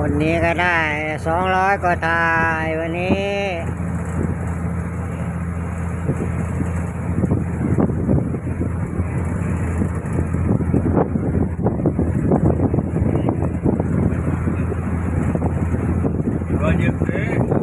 วันนี้ก็ได้สองร้อยกว่าทายวันนี้ Rồi như thế Ờ,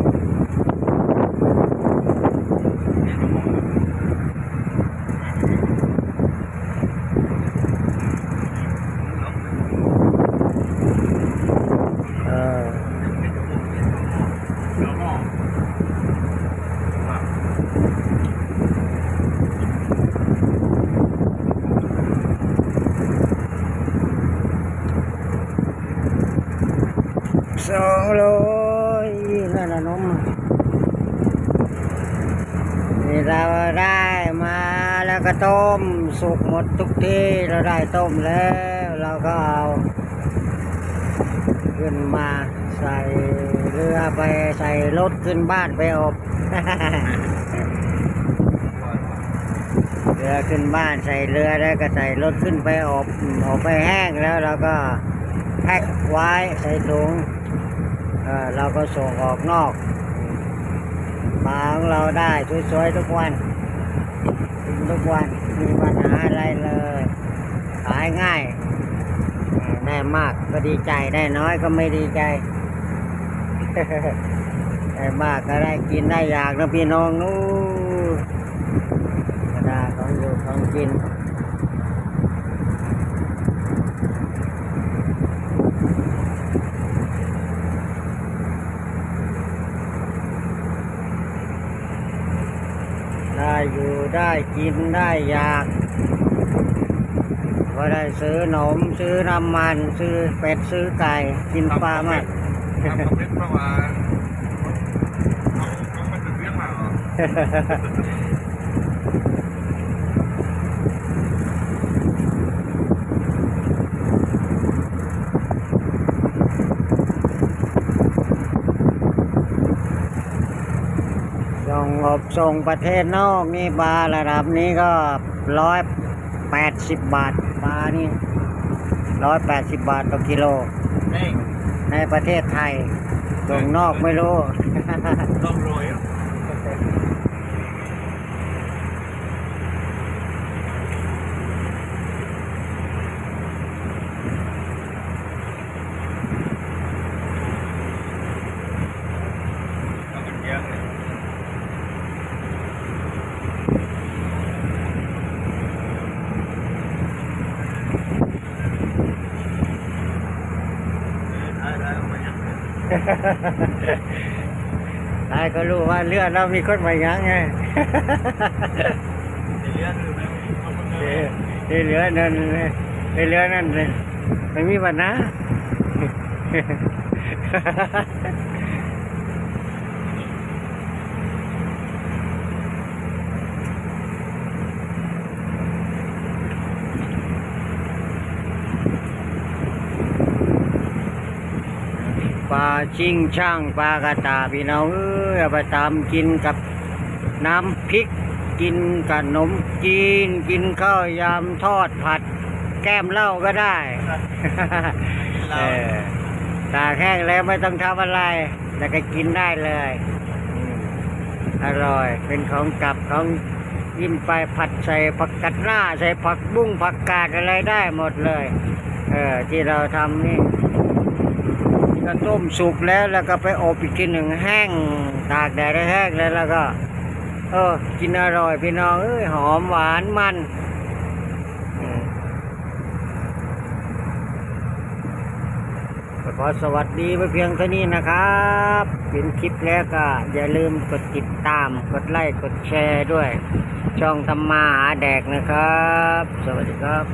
song lối นั่นน่ะนมนี่เราได้มาแล้วก็ต้มสุกหมดทุกที่เราได้ต้มแล้ว เราก็เอาขึ้นมาใส่เรือไปใส่รถขึ้นบ้านไปอบเรือขึ้นบ้านใส่เรือแล้วก็ใส่รถขึ้นไปอบอบไปแห้งแล้วเราก็แพ็คไว้ใส่ถุง เราก็ส่งออกนอกปลาของเราได้สวยๆทุกวันทุกวันไมมีปัญหาอะไรเลย ขายง่าย ได้มากก็ดีใจได้น้อยก็ไม่ดีใจ ได้มากก็ได้กินได้อยากนะพี่น้องนู้นกระดาของอยู่ของกิน ได้ อยู่ได้กินได้อยากก็ได้ซื้อหนมซื้อน้ำมันซื้อเป็ดซื้อไก่กินปลามาก Làm không biết đâu mà Không không được biết nào ส่งอ บส่งประเทศนอกนี่ปลาระดับนี้ก็ร้อยแปดสิบบาทปลานี่ร้อยแปดสิบบาทต่อกิโล Đây ในประเทศไทยส่งนอกไม่รู้ Xong rồi á ตายก็รู้ว่าเลือดเรามีคนมายังไงเออที่เหลือนั่นที่เหลือนั่นไม่มีปัญหา ปลาชิงช่างปลากระตาพี่น้องเอ้ยเอาไปตามกินกับน้ำพริก กินกับขนมจีนกินข้าวยำทอดผัด แก้มเหล้าก็ได้เออตากแห้งแล้วไม่ต้องทำอะไร แล้วก็กินได้เลยอืมอร่อยเป็นของกลับของยิ้มไปผัดใส่ผักกัดหน้าใส่ผักบุ้งผักกาดอะไรได้หมดเลย เออที่เราทำนี่ ก็ต้มสุกแล้วแล้วก็ไปอบอีกทีหนึ่งแห้งตากแดดให้แห้งแล้วแล้วก็ เออ กินอร่อยพี่น้องเอ้ยหอมหวานมันขอสวัสดีไปเพียงเท่านี้นะครับเป็นคลิปแล้วก็ อย่าลืมกดติดตาม กดไลค์ กดแชร์ด้วย ช่องทำมาหาแดกนะครับ สวัสดีครับ